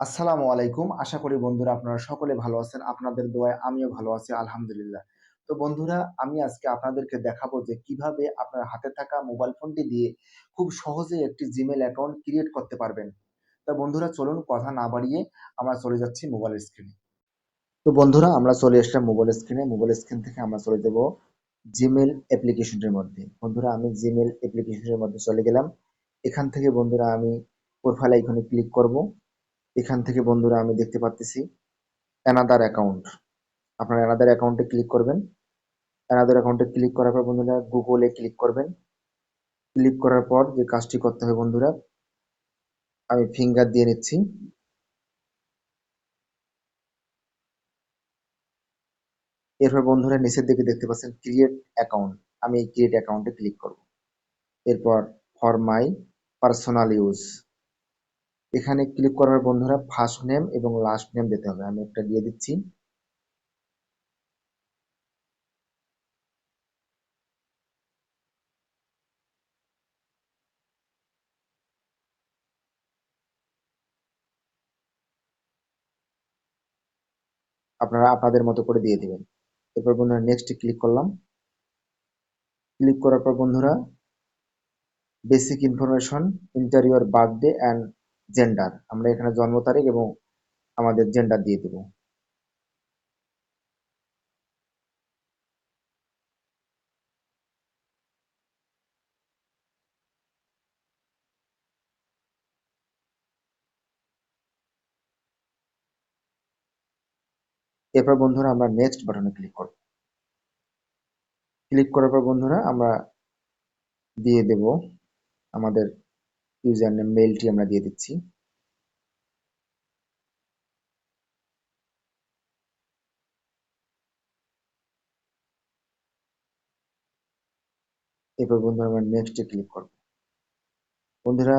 আসসালামু আলাইকুম। আশা করি বন্ধুরা আপনারা সকলে ভালো আছেন। আপনাদের দোয়ায় আমিও ভালো আছি, আলহামদুলিল্লাহ। তো বন্ধুরা, আমি আজকে আপনাদেরকে দেখাবো যে কীভাবে আপনার হাতে থাকা মোবাইল ফোনটি দিয়ে খুব সহজেই একটি জিমেল অ্যাকাউন্ট ক্রিয়েট করতে পারবেন। তো বন্ধুরা, চলুন কথা না বাড়িয়ে আমরা চলে যাচ্ছি মোবাইল স্ক্রিনে। তো বন্ধুরা, আমরা চলে আসলাম মোবাইল স্ক্রিনে। মোবাইল স্ক্রিন থেকে আমরা চলে যাব Gmail অ্যাপ্লিকেশনটির মধ্যে। বন্ধুরা, আমি Gmail অ্যাপ্লিকেশনের মধ্যে চলে গেলাম। এখান থেকে বন্ধুরা আমি প্রোফাইল আইকনে ক্লিক করব। এখান থেকে বন্ধুরা আমি দেখতে পাচ্তেছি অ্যানাদার অ্যাকাউন্ট আপনারা অ্যানাদার অ্যাকাউন্টে ক্লিক করবেন। অ্যানাদার অ্যাকাউন্টে ক্লিক করার পর বন্ধুরা গুগলে ক্লিক করবেন। ক্লিক করার পর যে কাজটি করতে হবে বন্ধুরা, আমি ফিঙ্গার দিয়ে নিচ্ছি। এরপর বন্ধুরা নিচের দিকে দেখতে পাচ্ছেন ক্রিয়েট অ্যাকাউন্ট আমি এই ক্রিয়েট অ্যাকাউন্টে ক্লিক করব। এরপর ফর মাই পার্সোনাল ইউজ এখানে ক্লিক করার বন্ধুরা ফার্স্ট নেম এবং লাস্ট নেম দিতে হবে। আমি একটা দিয়ে দিচ্ছি। আপনারা আপনাদের মতো করে দিয়ে দিবেন। এরপর বন্ধুরা নেক্সট ক্লিক করলাম। ক্লিক করার পর বন্ধুরা basic information enter your birthday and gender আমরা এখানে জন্ম তারিখ এবং আমাদের জেন্ডার দিয়ে দেব। এরপর বন্ধুরা আমরা নেক্সট বাটনে ক্লিক করব। ক্লিক করার পর বন্ধুরা আমরা দিয়ে দেব আমাদের ইউজার নেম মেইলটি আমরা দিয়ে দিচ্ছি। এরপর বন্ধুরা আমরা নেক্সটে ক্লিক করব। বন্ধুরা,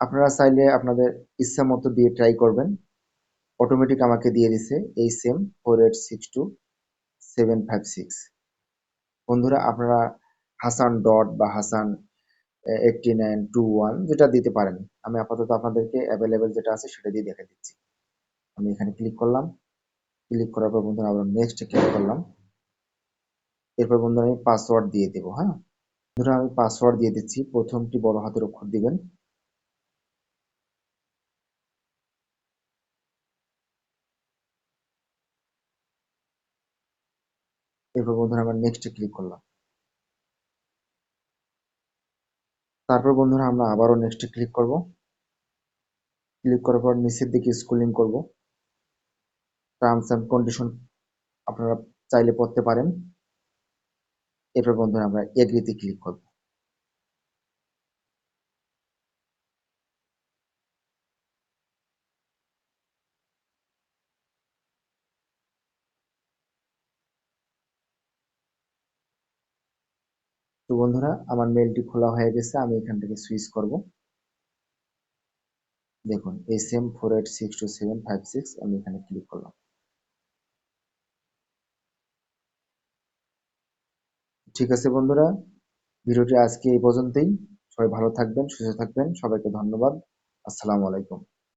আপনারা চাইলে আপনাদের ইচ্ছা মতো দিয়ে ট্রাই করবেন। অটোমেটিক আমাকে দিয়ে দিছে এই same four eight six two seven five six বন্ধুরা, আপনারা হাসান ডট বা Hasan eighty nine two one যেটা দিতে পারেন। আমি আপাতত আপনাদেরকে অ্যাভেলেবেল যেটা আছে সেটা দিয়ে দেখে দিচ্ছি। আমি এখানে ক্লিক করলাম। ক্লিক করার পর বন্ধুরা আবার নেক্সট ক্লিক করলাম। এরপর বন্ধুরা আমি পাসওয়ার্ড দিয়ে দেব হ্যাঁ? বন্ধুরা আমি পাসওয়ার্ড দিয়ে দিচ্ছি। প্রথমটি বড় হাতের অক্ষর দিবেন। এরপর বন্ধুরা আমরা নেক্সটে ক্লিক করলাম। তারপর বন্ধুরা আমরা আবারও নেক্সটে ক্লিক করব। ক্লিক করার পর নিচের দিকে স্কুলিং করব। টার্মস অ্যান্ড কন্ডিশন আপনারা চাইলে পড়তে পারেন। এরপর বন্ধুরা আমরা এগ্রিতে ক্লিক করব। তো বন্ধুরা, আমার মেলটি খোলা হয়ে গেছে, আমি এখান থেকে সুইচ করব। দেখুন S M four eight six two seven five six আমি এখানে ক্লিক করলাম। ঠিক আছে বন্ধুরা, ভিডিওটি আজকে এই পর্যন্তই। সবাই ভালো থাকবেন, সুস্থ থাকবেন, সবাইকে ধন্যবাদ। আসসালামু আলাইকুম।